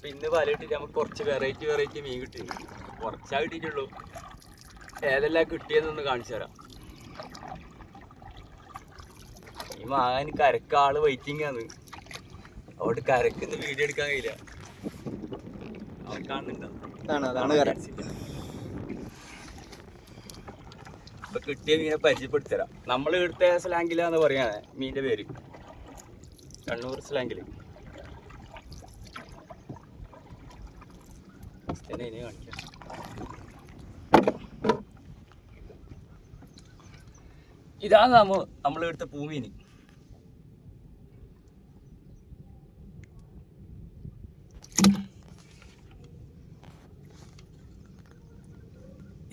അപ്പൊ ഇന്ന് വലയിട്ടിട്ട് നമുക്ക് കുറച്ച് വെറൈറ്റി വെറൈറ്റി മീൻ കിട്ടി. കുറച്ചാ കിട്ടിയിട്ടുള്ളൂ. ഏതെല്ലാം കിട്ടിയതെന്നൊന്ന് കാണിച്ചു തരാം. ഈ മാൻ കരക്ക് ആൾ വെയിറ്റിംഗ് ആണ്. അവിടെ കരക്കുന്ന വീഡിയോ എടുക്കാൻ കഴിയില്ല. അവൻ കാണുന്നുണ്ടോ? അപ്പൊ കിട്ടിയ മീനെ പരിചയപ്പെടുത്തരാം. നമ്മൾ ഇവിടുത്തെ സ്ലാങ്കിലാന്ന് പറയാ മീന്റെ പേര്. കണ്ണൂർ സ്ലാങ്കിൽ തന്നെ ഇനി കാണിക്കാം. ഇതാണ് നമ്മൾ എടുത്ത പൂമീന്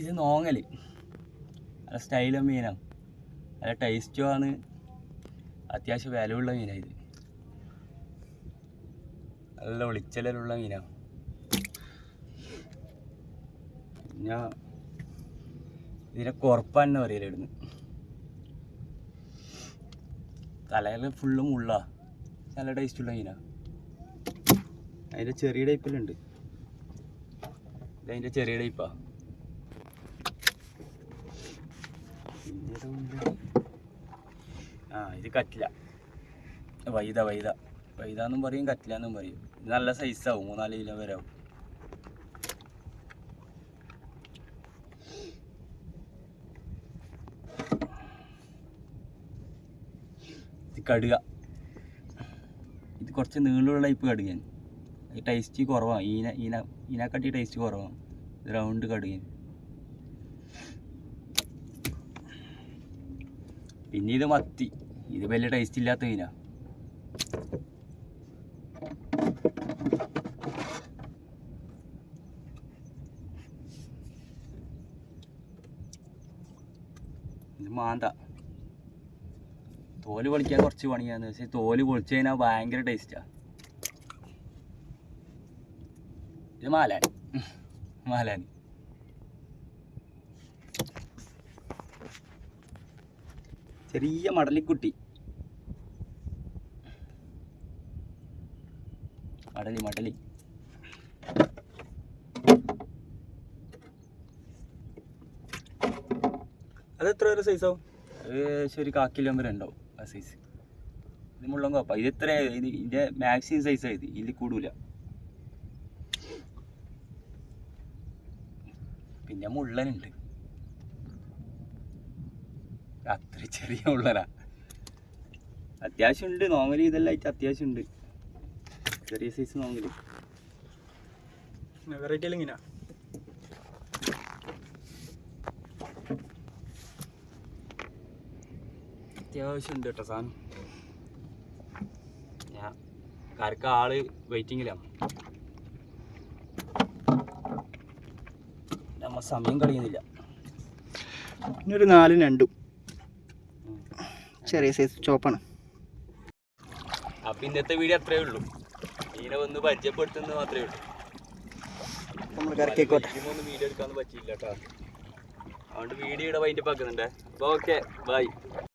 ഇത് നോങ്ങൽ. നല്ല സ്റ്റൈലും മീനാണ് നല്ല ടേസ്റ്റും ആണ്. അത്യാവശ്യം വിലയുള്ള മീനാണ് ഇത്. നല്ല ഒളിച്ചലുള്ള മീനാണ് പിന്നെ ഇതിനെ കുറപ്പാന്ന് പറയലായിരുന്നു തലയിൽ ഫുള്ള് മുള്ള. നല്ല ടേസ്റ്റുള്ള മീനാ. അതിന്റെ ചെറിയ ടൈപ്പിലുണ്ട് ഇതതിന്റെ ചെറിയ ടൈപ്പാ? ആ. ഇത് കറ്റില വൈദ വൈദ. വൈദ പറയും കറ്റില എന്നും പറയും. ഇത് നല്ല സൈസാവും മൂന്നാൽ കിലോ വരെ ആവും. കടുക. ഇത് കുറച്ച് നീളമുള്ള ടൈപ്പ് കടുകയാണ്. ഈ ടേസ്റ്റ് കുറവാണ് ഈന ഈന ഈനക്കട്ടി ടേസ്റ്റ് കുറവാണ് ഇത് റൗണ്ട് കടുകയാണ്. പിന്നെ ഇത് മത്തി. ഇത് വലിയ ടേസ്റ്റ് ഇല്ലാത്ത മീനാ. ഇത് മാന്ത. തോൽ പൊളിക്കാൻ കുറച്ച് പണിയാന്ന്. പക്ഷേ തോൽ പൊളിച്ചു കഴിഞ്ഞാൽ ഭയങ്കര ടേസ്റ്റാ ഇത് മാലാൻ മാലാൻ ചെറിയ മടലിക്കുട്ടി. മടലി മടലി. അത് എത്ര വരെ സൈസാവും ഏകദേശം ഒരു കാ കിലോ വരെ ഉണ്ടാവും സൈസ് ഇത് മുള്ളം കോപ്പ ഇത് ഇത്ര ഇത് ഇതിന്റെ മാക്സിമം സൈസാണ് ഇത്. ഇതിൽ കൂടൂല. പിന്നെ മുള്ളനുണ്ട്. അത്ര ചെറിയ മുള്ളനാ. അത്യാവശ്യം ഉണ്ട് ഇതെല്ലാം ആയിട്ട് അത്യാവശ്യം ഉണ്ട് ചെറിയ സൈസ് നോങ്ങൽ വെറൈറ്റി ഇങ്ങനെ? അത്യാവശ്യം ഉണ്ട് കേട്ടോ സാധനം. ഞാൻ കരക്ക് ആൾ വെയിറ്റിങ്ങിലാണ് നമ്മ സമയം കളയുന്നില്ല. പിന്നെ ഒരു നാല് രണ്ടും. ചെറിയ സൈസ് ചോപ്പാണ്. അപ്പൊ ഇന്നത്തെ വീഡിയോ അത്രേ ഉള്ളൂ. മീനെ ഒന്ന് പരിചയപ്പെടുത്തുന്നത് മാത്രമേ ഉള്ളൂ. നമ്മൾ കറക്കിക്കോട്ടെ വീഡിയോ എടുക്കാൻ പറ്റിയില്ല കേട്ടോ അതുകൊണ്ട് വീഡിയോ ഇവിടെ വൈൻഡപ്പ് ആക്കുന്നുണ്ട്. അപ്പോൾ ഓക്കെ ബൈ